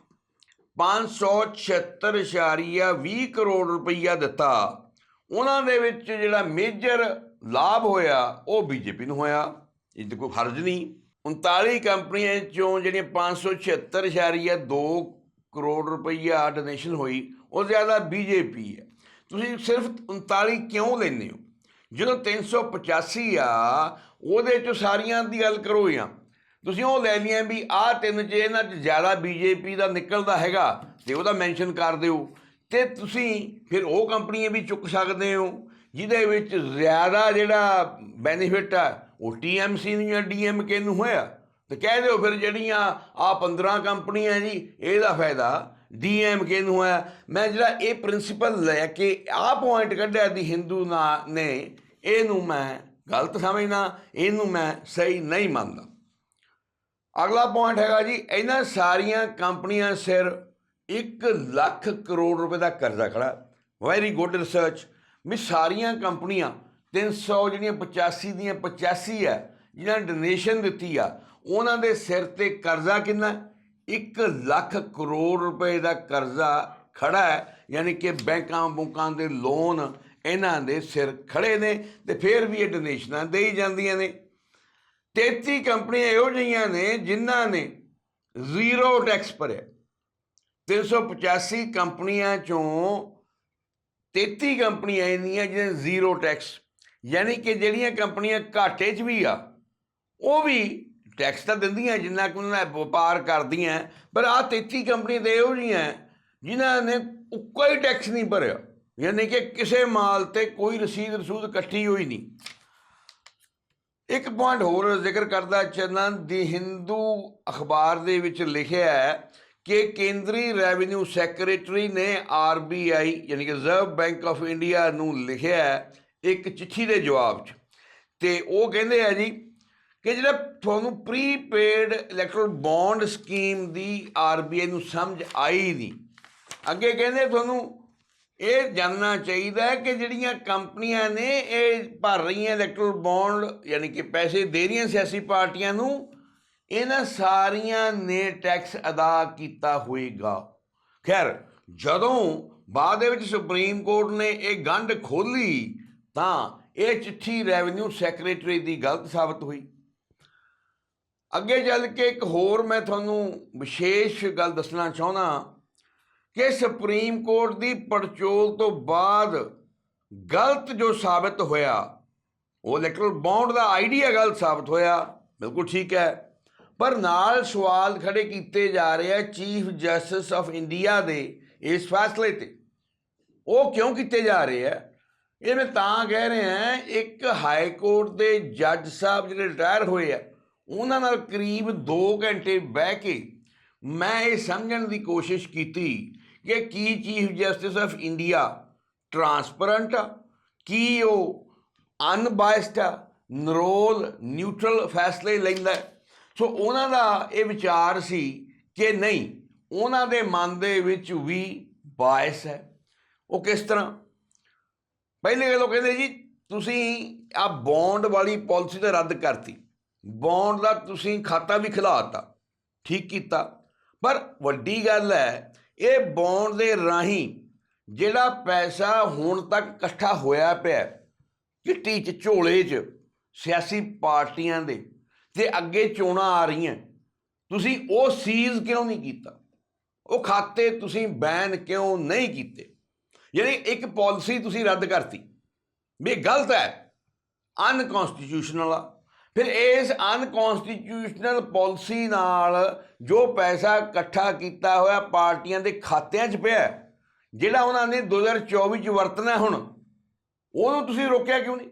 576.20 ਕਰੋੜ ਰੁਪਈਆ ਦਿੱਤਾ। ਉਹਨਾਂ ਦੇ ਵਿੱਚ ਜਿਹੜਾ ਮੇਜਰ ਲਾਭ ਹੋਇਆ, ਉਹ ਬੀਜੇਪੀ ਨੂੰ ਹੋਇਆ। ਇਹ ਤੇ ਕੋਈ ਫਰਜ਼ ਨਹੀਂ। 39 ਕੰਪਨੀਆਂ ਚੋਂ ਜਿਹੜੀਆਂ 576.2 ਕਰੋੜ ਰੁਪਈਆ ਡੋਨੇਸ਼ਨ ਹੋਈ, ਉਹ ਜ਼ਿਆਦਾ ਬੀਜੇਪੀ ਹੈ। ਤੁਸੀਂ ਸਿਰਫ 39 ਕਿਉਂ ਲੈਂਦੇ ਹੋ? ਜਦੋਂ 385 ਆ, ਉਹਦੇ ਚੋਂ ਸਾਰੀਆਂ ਦੀ ਗੱਲ ਕਰੋ ਜਾਂ ਤੁਸੀਂ ਉਹ ਲੈ ਲਈਆਂ ਵੀ ਆਹ ਤਿੰਨ ਚ ਇਹਨਾਂ ਚ ਜ਼ਿਆਦਾ ਬੀਜੇਪੀ ਦਾ ਨਿਕਲਦਾ ਹੈਗਾ, ਤੇ ਉਹਦਾ ਮੈਂਸ਼ਨ ਕਰ ਦਿਓ। ਤੇ ਤੁਸੀਂ ਫਿਰ ਉਹ ਕੰਪਨੀਆਂ ਵੀ ਚੁੱਕ ਸਕਦੇ ਹੋ, ਜਿਹਦੇ ਵਿੱਚ ਜ਼ਿਆਦਾ ਜਿਹੜਾ ਬੈਨੀਫਿਟ ਆ, ਉਹ ਟੀਐਮਸੀ ਨੂੰ ਜਾਂ ਡੀਐਮਕੇ ਨੂੰ ਹੋਇਆ। ਤੇ ਕਹਿ ਦਿਓ ਫਿਰ ਜਿਹੜੀਆਂ ਆ 15 ਕੰਪਨੀਆਂ ਜੀ, ਇਹਦਾ ਫਾਇਦਾ ਡੀਐਮਕੇ ਨੂੰ ਹੋਇਆ ਮੈਂ ਜਿਹੜਾ ਇਹ ਪ੍ਰਿੰਸੀਪਲ ਲੈ ਕੇ ਆ ਪੁਆਇੰਟ ਕੱਢਿਆ ਦੀ ਹਿੰਦੂ ਨਾ ਨੇ, ਇਹਨੂੰ ਮੈਂ ਗਲਤ ਸਮਝਦਾ, ਇਹਨੂੰ ਮੈਂ ਸਹੀ ਨਹੀਂ ਮੰਨਦਾ। ਅਗਲਾ ਪੁਆਇੰਟ ਹੈਗਾ ਜੀ, ਇਹਨਾਂ ਸਾਰੀਆਂ ਕੰਪਨੀਆਂ ਸਿਰ 1 ਲੱਖ ਕਰੋੜ ਰੁਪਏ ਦਾ ਕਰਜ਼ਾ ਖੜਾ। ਵੈਰੀ ਗੁੱਡ ਰਿਸਰਚ ਵੀ ਸਾਰੀਆਂ ਕੰਪਨੀਆਂ 300 ਜਿਹੜੀਆਂ 85 ਦੀਆਂ 85 ਹੈ ਜਿਨ੍ਹਾਂ ਨੇ ਡੋਨੇਸ਼ਨ ਦਿੱਤੀ ਆ ਉਹਨਾਂ ਦੇ ਸਿਰ ਤੇ ਕਰਜ਼ਾ ਕਿੰਨਾ 1 ਲੱਖ ਕਰੋੜ ਰੁਪਏ ਦਾ ਕਰਜ਼ਾ ਖੜਾ ਹੈ, ਯਾਨੀ ਕਿ ਬੈਂਕਾਂ ਬੁੰਕਾਂ ਦੇ ਲੋਨ ਇਹਨਾਂ ਦੇ ਸਿਰ ਖੜੇ ਨੇ ਤੇ ਫਿਰ ਵੀ ਇਹ ਡੋਨੇਸ਼ਨਾਂ ਦੇਈ ਜਾਂਦੀਆਂ ਨੇ। 33 ਕੰਪਨੀਆਂ ਇਹੋ ਜਿਹੀਆਂ ਨੇ ਜਿਨ੍ਹਾਂ ਨੇ ਜ਼ੀਰੋ ਟੈਕਸ ਭਰਿਆ। 385 ਕੰਪਨੀਆਂ ਚੋਂ 33 ਕੰਪਨੀਆਂ ਇੰਨੀਆਂ ਜਿਹਨਾਂ ਜ਼ੀਰੋ ਟੈਕਸ, ਯਾਨੀ ਕਿ ਜਿਹੜੀਆਂ ਕੰਪਨੀਆਂ ਘਾਟੇ 'ਚ ਵੀ ਆ, ਉਹ ਵੀ ਟੈਕਸ ਤਾਂ ਦਿੰਦੀਆਂ ਜਿੰਨਾ ਕੁ ਉਹਨਾਂ ਵਪਾਰ ਕਰਦੀਆਂ, ਪਰ ਆ 33 ਕੰਪਨੀਆਂ ਤੇ ਇਹੋ ਜਿਹੀਆਂ ਜਿਨ੍ਹਾਂ ਨੇ ਕੋਈ ਟੈਕਸ ਨਹੀਂ ਭਰਿਆ। ਯਾਨੀ ਕਿ ਕਿਸੇ ਮਾਲ ਤੇ ਕੋਈ ਰਸੀਦ ਰਸੂਦ ਇਕੱਠੀ ਹੋਈ ਨਹੀਂ। ਇੱਕ ਪੁਆਇੰਟ ਹੋਰ ਜ਼ਿਕਰ ਕਰਦਾ ਚੰਨਨ ਦੀ ਹਿੰਦੂ ਅਖਬਾਰ ਦੇ ਵਿੱਚ ਲਿਖਿਆ ਹੈ ਕਿ ਕੇਂਦਰੀ ਰੈਵਨਿਊ ਸੈਕਟਰੀ ਨੇ ਆਰਬੀਆਈ ਯਾਨੀ ਕਿ ਰਿਜ਼ਰਵ ਬੈਂਕ ਆਫ ਇੰਡੀਆ ਨੂੰ ਲਿਖਿਆ ਇੱਕ ਚਿੱਠੀ ਦੇ ਜਵਾਬ 'ਚ। ਤੇ ਉਹ ਕਹਿੰਦੇ ਆ ਜੀ ਕਿ ਜਿਹੜਾ ਤੁਹਾਨੂੰ ਪ੍ਰੀਪੇਡ ਇਲੈਕਟ੍ਰੋਲ ਬੌਂਡ ਸਕੀਮ ਦੀ ਆਰਬੀਆਈ ਨੂੰ ਸਮਝ ਆਈ ਨਹੀਂ। ਅੱਗੇ ਕਹਿੰਦੇ ਤੁਹਾਨੂੰ ਇਹ ਜਾਣਨਾ ਚਾਹੀਦਾ ਹੈ ਕਿ ਜਿਹੜੀਆਂ ਕੰਪਨੀਆਂ ਨੇ ਇਹ ਭਰ ਰਹੀਆਂ ਇਲੈਕਟ੍ਰੋਲ ਬੌਂਡ ਯਾਨੀ ਕਿ ਪੈਸੇ ਦੇ ਰਹੀਆਂ ਸਿਆਸੀ ਪਾਰਟੀਆਂ ਨੂੰ, ਇਹਨਾਂ ਸਾਰੀਆਂ ਨੇ ਟੈਕਸ ਅਦਾ ਕੀਤਾ ਹੋਏਗਾ। ਖੈਰ, ਜਦੋਂ ਬਾਅਦ ਦੇ ਵਿੱਚ ਸੁਪਰੀਮ ਕੋਰਟ ਨੇ ਇਹ ਗੰਢ ਖੋਲੀ ਤਾਂ ਇਹ ਚਿੱਠੀ ਰੈਵਨਿਊ ਸੈਕਟਰੀ ਦੀ ਗਲਤ ਸਾਬਤ ਹੋਈ। ਅੱਗੇ ਚੱਲ ਕੇ ਇੱਕ ਹੋਰ ਮੈਂ ਤੁਹਾਨੂੰ ਵਿਸ਼ੇਸ਼ ਗੱਲ ਦੱਸਣਾ ਚਾਹੁੰਦਾ ਕਿ ਸੁਪਰੀਮ ਕੋਰਟ ਦੀ ਪੜਚੋਲ ਤੋਂ ਬਾਅਦ ਗਲਤ ਜੋ ਸਾਬਤ ਹੋਇਆ, ਉਹ ਇਲੈਕਟਰਲ ਬੌਂਡ ਦਾ ਆਈਡੀਆ ਗਲਤ ਸਾਬਤ ਹੋਇਆ, ਬਿਲਕੁਲ ਠੀਕ ਹੈ। ਪਰ ਨਾਲ ਸਵਾਲ ਖੜੇ ਕੀਤੇ ਜਾ ਰਹੇ ਆ ਚੀਫ ਜਸਟਿਸ ਆਫ ਇੰਡੀਆ ਦੇ ਇਸ ਫੈਸਲੇ ਤੇ। ਉਹ ਕਿਉਂ ਕੀਤੇ ਜਾ ਰਹੇ ਆ? ਇਹ ਮੈਂ ਤਾਂ ਕਹਿ ਰਿਹਾ, ਇੱਕ ਹਾਈ ਕੋਰਟ ਦੇ ਜੱਜ ਸਾਹਿਬ ਜਿਹੜੇ ਰਿਟਾਇਰ ਹੋਏ ਆ ਉਹਨਾਂ ਨਾਲ ਕਰੀਬ 2 ਘੰਟੇ ਬਹਿ ਕੇ ਮੈਂ ਇਹ ਸਮਝਣ ਦੀ ਕੋਸ਼ਿਸ਼ ਕੀਤੀ ਕਿ ਕੀ chief justice of India transparent ਆ, ਕੀ ਉਹ ਅਨਬਾਇਸਡ ਆ, ਨਰੋਲ, ਨਿਊਟਰਲ ਫੈਸਲੇ ਲੈਂਦਾ ਸੋ ਉਹਨਾਂ ਦਾ ਇਹ ਵਿਚਾਰ ਸੀ ਕਿ ਨਹੀਂ, ਉਹਨਾਂ ਦੇ ਮਨ ਦੇ ਵਿੱਚ ਵੀ ਬਾਇਸ ਹੈ। ਉਹ ਕਿਸ ਤਰ੍ਹਾਂ? ਪਹਿਲੇ ਗੱਲ ਕਹਿੰਦੇ ਜੀ, ਤੁਸੀਂ ਆ ਬੌਂਡ ਵਾਲੀ ਪਾਲਿਸੀ ਤਾਂ ਰੱਦ ਕਰਤੀ। ਬੌਂਡ ਦਾ ਤੁਸੀਂ ਖਾਤਾ ਵੀ ਖਿਲਾਤਾ ਠੀਕ ਕੀਤਾ। ਪਰ ਵੱਡੀ ਗੱਲ ਹੈ, ਇਹ ਬੌਂਡ ਦੇ ਰਾਹੀਂ ਜਿਹੜਾ ਪੈਸਾ ਹੁਣ ਤੱਕ ਇਕੱਠਾ ਹੋਇਆ ਪਿਆ, ਚਿੱਟੀ ਚ, ਝੋਲੇ ਚ, ਸਿਆਸੀ ਪਾਰਟੀਆਂ ਦੇ, ਤੇ ਅੱਗੇ ਚੋਣਾਂ ਆ ਰਹੀਆਂ, ਤੁਸੀਂ ਉਹ ਸੀਜ਼ ਕਿਉਂ ਨਹੀਂ ਕੀਤਾ? ਉਹ ਖਾਤੇ ਤੁਸੀਂ ਬੈਨ ਕਿਉਂ ਨਹੀਂ ਕੀਤੇ? ਯਾਨੀ ਇੱਕ ਪਾਲਿਸੀ ਤੁਸੀਂ ਰੱਦ ਕਰਤੀ। ਵੀ ਗਲਤ ਹੈ ਅਨਕਨਸਟੀਟਿਊਸ਼ਨਲ ਆ। ਫਿਰ ਇਸ ਅਨਕਨਸਟੀਟਿਊਸ਼ਨਲ ਪਾਲਿਸੀ ਨਾਲ ਜੋ ਪੈਸਾ ਇਕੱਠਾ ਕੀਤਾ ਹੋਇਆ ਪਾਰਟੀਆਂ ਦੇ ਖਾਤਿਆਂ 'ਚ ਪਿਆ, ਜਿਹੜਾ ਉਹਨਾਂ ਨੇ 2024 'ਚ ਵਰਤਣਾ ਹੁਣ, ਉਹਨੂੰ ਤੁਸੀਂ ਰੋਕਿਆ ਕਿਉਂ ਨਹੀਂ?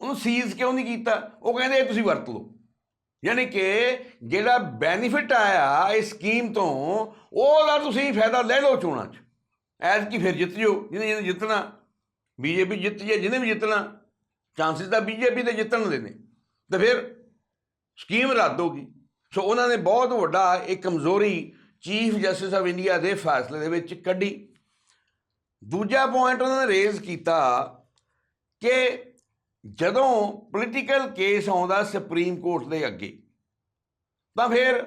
ਉਹਨੂੰ ਸੀਜ਼ ਕਿਉਂ ਨਹੀਂ ਕੀਤਾ? ਉਹ ਕਹਿੰਦੇ ਇਹ ਤੁਸੀਂ ਵਰਤ ਲਓ। ਯਾਨੀ ਕਿ ਜਿਹੜਾ ਬੈਨੀਫਿਟ ਆਇਆ ਇਸ ਸਕੀਮ ਤੋਂ ਉਹਦਾ ਤੁਸੀਂ ਫਾਇਦਾ ਲੈ ਲਓ ਚੋਣਾਂ 'ਚ। ਐਸ ਕੀ ਫਿਰ ਜਿੱਤ ਜਾਓ, ਜਿਹਨੇ ਜਿਹਨੇ ਜਿੱਤਣਾ। ਬੀਜੇਪੀ ਜਿੱਤ ਜੇ, ਜਿਹਨੇ ਵੀ ਜਿੱਤਣਾ ਚਾਂਸਸ ਤਾਂ ਬੀਜੇਪੀ ਦੇ ਜਿੱਤਣ ਦੇ ਨੇ। ਤੇ ਫਿਰ ਸਕੀਮ ਰੱਦ ਹੋ ਗਈ। ਸੋ ਉਹਨਾਂ ਨੇ ਬਹੁਤ ਵੱਡਾ ਇੱਕ ਕਮਜ਼ੋਰੀ ਚੀਫ ਜਸਟਿਸ ਆਫ ਇੰਡੀਆ ਦੇ ਫੈਸਲੇ ਦੇ ਵਿੱਚ ਕੱਢੀ। ਦੂਜਾ ਪੁਆਇੰਟ ਉਹਨਾਂ ਨੇ ਰੇਜ਼ ਕੀਤਾ ਕਿ ਜਦੋਂ ਪੋਲੀਟੀਕਲ ਕੇਸ ਆਉਂਦਾ ਸੁਪਰੀਮ ਕੋਰਟ ਦੇ ਅੱਗੇ, ਤਾਂ ਫਿਰ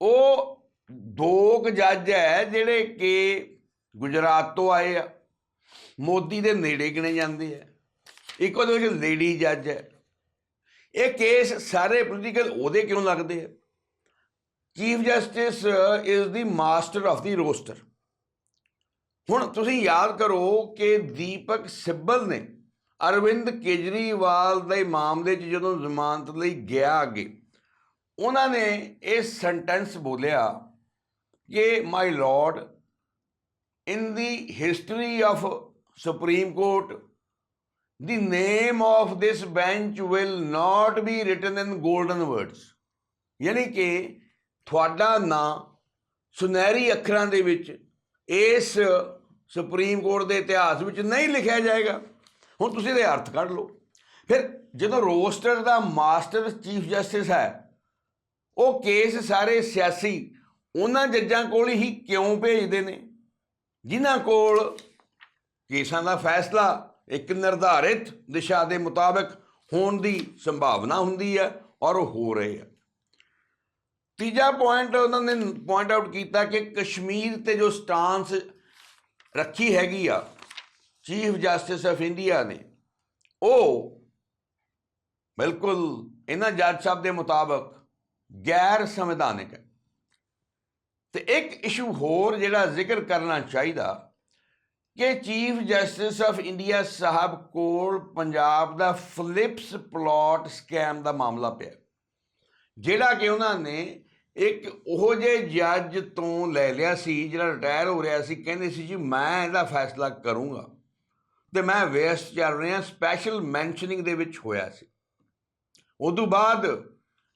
ਉਹ ਦੋ ਕੁ ਜੱਜ ਹੈ ਜਿਹੜੇ ਕਿ ਗੁਜਰਾਤ ਤੋਂ ਆਏ ਆ। ਮੋਦੀ ਦੇ ਨੇੜੇ ਗਿਣੇ ਜਾਂਦੇ ਆ। ਇੱਕ ਉਹਦੇ ਵਿੱਚ ਲੇਡੀ ਜੱਜ ਹੈ। ਇਹ ਕੇਸ ਸਾਰੇ ਪੋਲੀਟੀਕਲ ਉਹਦੇ ਕਿਉਂ ਲੱਗਦੇ ਆ? Chief justice is the master of the roster ਹੁਣ ਤੁਸੀਂ ਯਾਦ ਕਰੋ ਕਿ ਦੀਪਕ ਸਿੱਬਲ ਨੇ ਅਰਵਿੰਦ ਕੇਜਰੀਵਾਲ ਦੇ ਮਾਮਲੇ 'ਚ ਜਦੋਂ ਜ਼ਮਾਨਤ ਲਈ ਗਿਆ ਅੱਗੇ, ਉਹਨਾਂ ਨੇ ਇਹ ਸੈਂਟੈਂਸ ਬੋਲਿਆ ਕਿ my lord in the history of supreme court the name of this bench will not be written in golden words. ਯਾਨੀ ਕਿ ਤੁਹਾਡਾ ਨਾਂ ਸੁਨਹਿਰੀ ਅੱਖਰਾਂ ਦੇ ਵਿੱਚ ਇਸ ਸੁਪਰੀਮ ਕੋਰਟ ਦੇ ਇਤਿਹਾਸ ਵਿੱਚ ਨਹੀਂ ਲਿਖਿਆ ਜਾਏਗਾ। ਹੁਣ ਤੁਸੀਂ ਇਹਦੇ ਅਰਥ ਕੱਢ ਲਓ। ਫਿਰ ਜਦੋਂ ਰੋਸਟਰ ਦਾ ਮਾਸਟਰ ਚੀਫ ਜਸਟਿਸ ਹੈ, ਉਹ ਕੇਸ ਸਾਰੇ ਸਿਆਸੀ ਉਹਨਾਂ ਜੱਜਾਂ ਕੋਲ ਹੀ ਕਿਉਂ ਭੇਜਦੇ ਨੇ? ਜਿਨ੍ਹਾਂ ਕੋਲ ਕੇਸਾਂ ਦਾ ਫੈਸਲਾ ਇੱਕ ਨਿਰਧਾਰਿਤ ਦਿਸ਼ਾ ਦੇ ਮੁਤਾਬਕ ਹੋਣ ਦੀ ਸੰਭਾਵਨਾ ਹੁੰਦੀ ਹੈ ਔਰ ਉਹ ਹੋ ਰਹੇ ਆ। ਤੀਜਾ ਪੁਆਇੰਟ ਉਹਨਾਂ ਨੇ ਪੁਆਇੰਟ ਆਊਟ ਕੀਤਾ ਕਿ ਕਸ਼ਮੀਰ ਤੇ ਜੋ ਸਟਾਂਸ ਰੱਖੀ ਹੈਗੀ ਆ ਚੀਫ ਜਸਟਿਸ ਆਫ ਇੰਡੀਆ ਨੇ, ਉਹ ਬਿਲਕੁਲ ਇਹਨਾਂ ਜੱਜ ਸਾਹਿਬ ਦੇ ਮੁਤਾਬਕ ਗੈਰ ਸੰਵਿਧਾਨਿਕ ਹੈ। ਤੇ ਇੱਕ ਇਸ਼ੂ ਹੋਰ ਜਿਹੜਾ ਜ਼ਿਕਰ ਕਰਨਾ ਚਾਹੀਦਾ ਕਿ ਚੀਫ ਜਸਟਿਸ ਆਫ ਇੰਡੀਆ ਸਾਹਿਬ ਕੋਲ ਪੰਜਾਬ ਦਾ ਫਲਿਪਸ ਪਲਾਟ ਸਕੈਮ ਦਾ ਮਾਮਲਾ ਪਿਆ। ਜਿਹੜਾ ਕਿ ਉਹਨਾਂ ਨੇ ਇੱਕ ਉਹ ਜੇ ਜੱਜ ਤੋਂ ਲੈ ਲਿਆ ਸੀ, ਜਿਹੜਾ ਰਿਟਾਇਰ ਹੋ ਰਿਹਾ ਸੀ, ਕਹਿੰਦੇ ਸੀ, ਜੀ, ਮੈਂ ਇਹਦਾ ਫੈਸਲਾ ਕਰੂੰਗਾ। ਤੇ ਮੈਂ ਵੇਸਟ ਚੱਲ ਰਿਹਾ ਸਪੈਸ਼ਲ ਮੈਂਸ਼ਨਿੰਗ ਦੇ ਵਿੱਚ ਹੋਇਆ ਸੀ। ਉਦੋਂ ਬਾਅਦ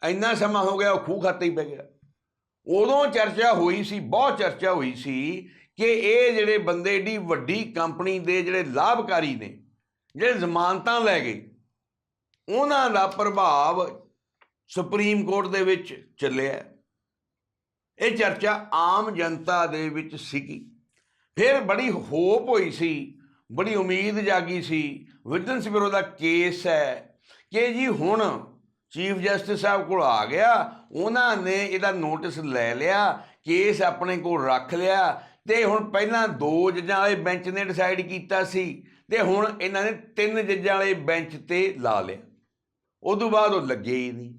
ਇੰਨਾ ਸਮਾਂ ਹੋ ਗਿਆ, ਉਹ ਖੂਹ ਖਾਤੇ ਹੀ ਪੈ ਗਿਆ। ਉਦੋਂ ਚਰਚਾ ਹੋਈ ਸੀ, ਬਹੁਤ ਚਰਚਾ ਹੋਈ ਸੀ ਕਿ ਇਹ ਜਿਹੜੇ ਬੰਦੇ ਏਡੀ ਵੱਡੀ ਕੰਪਨੀ ਦੇ ਜਿਹੜੇ ਲਾਭਕਾਰੀ ਨੇ, ਜਿਹੜੇ ਜ਼ਮਾਨਤਾਂ ਲੈ ਗਏ ਉਹਨਾਂ ਦਾ ਪ੍ਰਭਾਵ ਸੁਪਰੀਮ ਕੋਰਟ ਦੇ ਵਿੱਚ ਚੱਲਿਆ ਇਹ ਚਰਚਾ ਆਮ ਜਨਤਾ ਦੇ ਵਿੱਚ ਸੀਗੀ। ਫਿਰ ਬੜੀ ਹੋਪ ਹੋਈ ਸੀ, ਬੜੀ ਉਮੀਦ ਜਾਗੀ ਸੀ, ਵਿਜੀਲੈਂਸ ਬਿਊਰੋ ਦਾ ਕੇਸ ਹੈ ਕਿ ਜੀ ਹੁਣ ਚੀਫ ਜਸਟਿਸ ਸਾਹਿਬ ਕੋਲ ਆ ਗਿਆ, ਉਹਨਾਂ ਨੇ ਇਹਦਾ ਨੋਟਿਸ ਲੈ ਲਿਆ, ਕੇਸ ਆਪਣੇ ਕੋਲ ਰੱਖ ਲਿਆ ਤੇ ਹੁਣ ਪਹਿਲਾਂ ਦੋ ਜੱਜਾਂ ਵਾਲੇ ਬੈਂਚ ਨੇ ਡਿਸਾਈਡ ਕੀਤਾ ਸੀ ਤੇ ਹੁਣ ਇਹਨਾਂ ਨੇ ਤਿੰਨ ਜੱਜਾਂ ਵਾਲੇ ਬੈਂਚ ਤੇ ਲਾ ਲਿਆ। ਉਦੋਂ ਬਾਅਦ ਉਹ ਲੱਗੇ ਹੀ ਨਹੀਂ।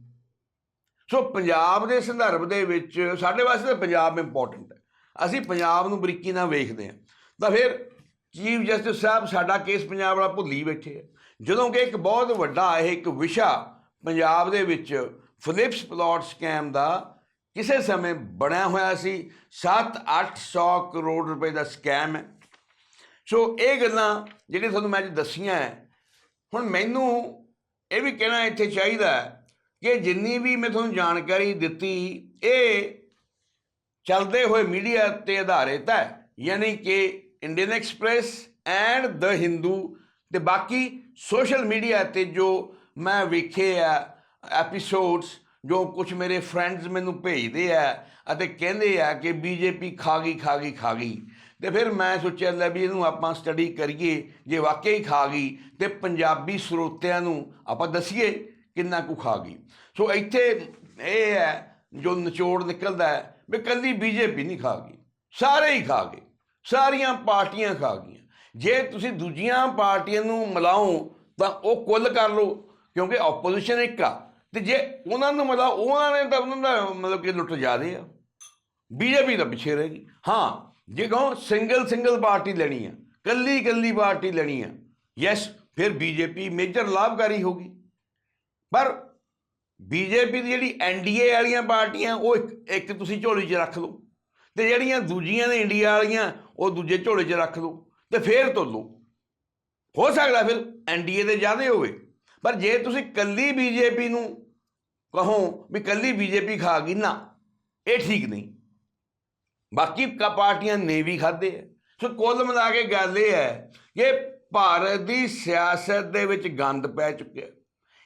ਸੋ ਪੰਜਾਬ ਦੇ ਸੰਦਰਭ ਦੇ ਵਿੱਚ ਸਾਡੇ ਵਾਸਤੇ ਤਾਂ ਪੰਜਾਬ ਇੰਪੋਰਟੈਂਟ ਹੈ। ਅਸੀਂ ਪੰਜਾਬ ਨੂੰ ਬਰੀਕੀ ਨਾਲ ਵੇਖਦੇ ਹਾਂ। ਤਾਂ ਫਿਰ ਚੀਫ ਜਸਟਿਸ ਸਾਹਿਬ ਸਾਡਾ ਕੇਸ ਪੰਜਾਬ ਵਾਲਾ ਭੁੱਲੀ ਬੈਠੇ ਆ। ਜਦੋਂ ਕਿ ਇੱਕ ਬਹੁਤ ਵੱਡਾ ਇਹ ਇੱਕ ਵਿਸ਼ਾ ਪੰਜਾਬ ਦੇ ਵਿੱਚ ਫਿਲਿਪਸ ਪਲਾਟ ਸਕੈਮ ਦਾ ਕਿਸੇ ਸਮੇਂ ਬਣਿਆ ਹੋਇਆ ਸੀ। 7-800 ਕਰੋੜ ਰੁਪਏ ਦਾ ਸਕੈਮ ਹੈ। ਸੋ ਇਹ ਗੱਲਾਂ ਜਿਹੜੀਆਂ ਤੁਹਾਨੂੰ ਮੈਂ ਅੱਜ ਦੱਸੀਆਂ ਹੈ, ਹੁਣ ਮੈਨੂੰ ਇਹ ਵੀ ਕਹਿਣਾ ਇੱਥੇ ਚਾਹੀਦਾ ਕਿ ਜਿੰਨੀ ਵੀ ਮੈਂ ਤੁਹਾਨੂੰ ਜਾਣਕਾਰੀ ਦਿੱਤੀ, ਇਹ ਚੱਲਦੇ ਹੋਏ ਮੀਡੀਆ ਤੇ ਆਧਾਰਿਤ ਹੈ। ਯਾਨੀ ਕਿ Indian express and the Hindu ਤੇ ਬਾਕੀ ਸੋਸ਼ਲ ਮੀਡੀਆ ਤੇ ਜੋ ਮੈਂ ਵੇਖੇ ਆ ਐਪੀਸੋਡਸ ਜੋ ਕੁਝ ਮੇਰੇ ਫਰੈਂਡਸ ਮੈਨੂੰ ਭੇਜਦੇ ਆ ਅਤੇ ਕਹਿੰਦੇ ਆ ਕਿ ਬੀਜੇਪੀ ਖਾ ਗਈ ਖਾ ਗਈ ਖਾ ਗਈ ਤੇ ਫਿਰ ਮੈਂ ਸੋਚਿਆ ਲੈ ਵੀ ਇਹਨੂੰ ਆਪਾਂ ਸਟੱਡੀ ਕਰੀਏ, ਜੇ ਵਾਕਿਆ ਹੀ ਖਾ ਗਈ ਤੇ ਪੰਜਾਬੀ ਸਰੋਤਿਆਂ ਨੂੰ ਆਪਾਂ ਦਸੀਏ ਕਿੰਨਾ ਕੁ ਖਾ ਗਈ ਸੋ ਇੱਥੇ ਇਹ ਹੈ, ਜੋ ਨਿਚੋੜ ਨਿਕਲਦਾ ਹੈ, ਵੀ ਕੱਲੀ ਬੀਜੇਪੀ ਨਹੀਂ ਖਾ ਗਈ ਸਾਰੇ ਹੀ ਖਾ ਗਏ ਸਾਰੀਆਂ ਪਾਰਟੀਆਂ ਖਾ ਗਈਆਂ ਜੇ ਤੁਸੀਂ ਦੂਜੀਆਂ ਪਾਰਟੀਆਂ ਨੂੰ ਮਿਲਾਓ, ਤਾਂ ਉਹ ਕੁੱਲ ਕਰ ਲਓ, ਕਿਉਂਕਿ ਆਪੋਜੀਸ਼ਨ ਇੱਕ ਆ। ਤੇ ਜੇ ਉਹਨਾਂ ਨੂੰ ਮਤਲਬ, ਉਹਨਾਂ ਨੇ ਤਾਂ ਉਹਨਾਂ ਦਾ ਮਤਲਬ ਕਿ ਲੁੱਟ ਜਾਦੇ ਆ। ਬੀਜੇਪੀ ਤਾਂ ਪਿੱਛੇ ਰਹੇਗੀ ਹਾਂ, ਜੇ ਕਹੋ ਸਿੰਗਲ ਸਿੰਗਲ ਪਾਰਟੀ ਲੈਣੀ ਆ, ਕੱਲੀ ਕੱਲੀ ਪਾਰਟੀ ਲੈਣੀ ਆ, ਯੈਸ, ਫਿਰ ਬੀਜੇਪੀ ਮੇਜਰ ਲਾਭਕਾਰੀ ਹੋਗੀ ਪਰ ਬੀਜੇਪੀ ਦੀ ਜਿਹੜੀ ਐਨਡੀਏ ਵਾਲੀਆਂ ਪਾਰਟੀਆਂ, ਉਹ ਇੱਕ ਇੱਕ ਤੁਸੀਂ ਝੋਲੀ 'ਚ ਰੱਖ ਲਓ। ਤੇ ਜਿਹੜੀਆਂ ਦੂਜੀਆਂ ਨੇ ਇੰਡੀਆ ਵਾਲੀਆਂ, ਉਹ ਦੂਜੇ ਝੋਲੇ 'ਚ ਰੱਖ ਲਓ ਤੇ ਫੇਰ ਤੋਲੋ ਹੋ ਸਕਦਾ ਫਿਰ ਐਨਡੀਏ ਦੇ ਜ਼ਿਆਦਾ ਹੋਵੇ। ਪਰ ਜੇ ਤੁਸੀਂ ਕੱਲੀ ਬੀਜੇਪੀ ਨੂੰ ਕਹੋ ਵੀ ਕੱਲੀ ਬੀਜੇਪੀ ਖਾ ਗਈ, ਨਾ, ਇਹ ਠੀਕ ਨਹੀਂ। ਬਾਕੀ ਕ ਪਾਰਟੀਆਂ ਨੇ ਵੀ ਖਾਦੇ ਆ। ਸੋ ਕੁੱਲ ਮਿਲਾ ਕੇ ਗੱਲ ਇਹ ਹੈ ਕਿ ਭਾਰਤ ਦੀ ਸਿਆਸਤ ਦੇ ਵਿੱਚ ਗੰਦ ਪੈ ਚੁੱਕਿਆ।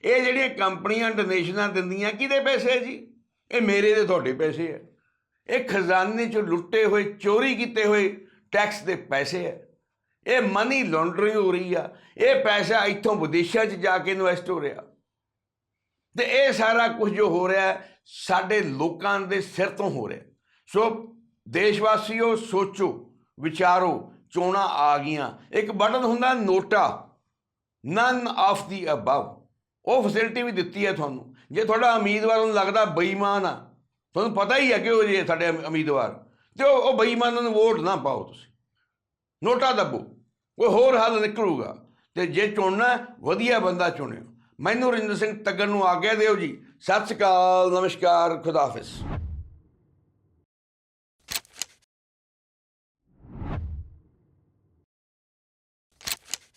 ਇਹ ਜਿਹੜੀਆਂ ਕੰਪਨੀਆਂ ਡੋਨੇਸ਼ਨਾਂ ਦਿੰਦੀਆਂ, ਕਿਹਦੇ ਪੈਸੇ ਹੈ ਜੀ? ਇਹ ਮੇਰੇ ਤੇ ਤੁਹਾਡੇ ਪੈਸੇ ਹੈ ਇਹ ਖਜ਼ਾਨੇ ਚੋਂ ਲੁੱਟੇ ਹੋਏ, ਚੋਰੀ ਕੀਤੇ ਹੋਏ ਟੈਕਸ ਦੇ ਪੈਸੇ ਹੈ ਇਹ ਮਨੀ ਲਾਂਡਰਿੰਗ ਹੋ ਰਹੀ ਆ। ਇਹ ਪੈਸਾ ਇੱਥੋਂ ਵਿਦੇਸ਼ਾਂ 'ਚ ਜਾ ਕੇ ਇਨਵੈਸਟ ਹੋ ਰਿਹਾ। ਤੇ ਇਹ ਸਾਰਾ ਕੁਝ ਜੋ ਹੋ ਰਿਹਾ, ਸਾਡੇ ਲੋਕਾਂ ਦੇ ਸਿਰ ਤੋਂ ਹੋ ਰਿਹਾ। ਸੋ ਦੇਸ਼ ਵਾਸੀਓ ਸੋਚੋ, ਵਿਚਾਰੋ, ਚੋਣਾਂ ਆ ਗਈਆਂ। ਇੱਕ ਬਟਨ ਹੁੰਦਾ NOTA. None of the above ਉਹ ਫੈਸਿਲਿਟੀ ਵੀ ਦਿੱਤੀ ਹੈ ਤੁਹਾਨੂੰ। ਜੇ ਤੁਹਾਡਾ ਉਮੀਦਵਾਰ ਨੂੰ ਲੱਗਦਾ ਬੇਈਮਾਨ ਆ, ਤੁਹਾਨੂੰ ਪਤਾ ਹੀ ਹੈ ਕਿ ਉਹ ਜੇ ਸਾਡੇ ਉਮੀਦਵਾਰ। ਤੇ ਉਹ ਉਹ ਬੇਈਮਾਨਾਂ ਨੂੰ ਵੋਟ ਨਾ ਪਾਓ ਤੁਸੀਂ। ਨੋਟਾ ਦੱਬੋ, ਕੋਈ ਹੋਰ ਹੱਲ ਨਿਕਲੂਗਾ। ਤੇ ਜੇ ਚੁਣਨਾ ਵਧੀਆ ਬੰਦਾ ਚੁਣਿਓ। ਮੈਨੂੰ ਰਿੰਦਰ ਸਿੰਘ ਤੱਗਰ ਨੂੰ ਆਗਿਆ ਦਿਓ ਜੀ। ਸਤਿ ਸ਼੍ਰੀ ਅਕਾਲ, ਨਮਸਕਾਰ ਖੁਦਾਫਿਜ਼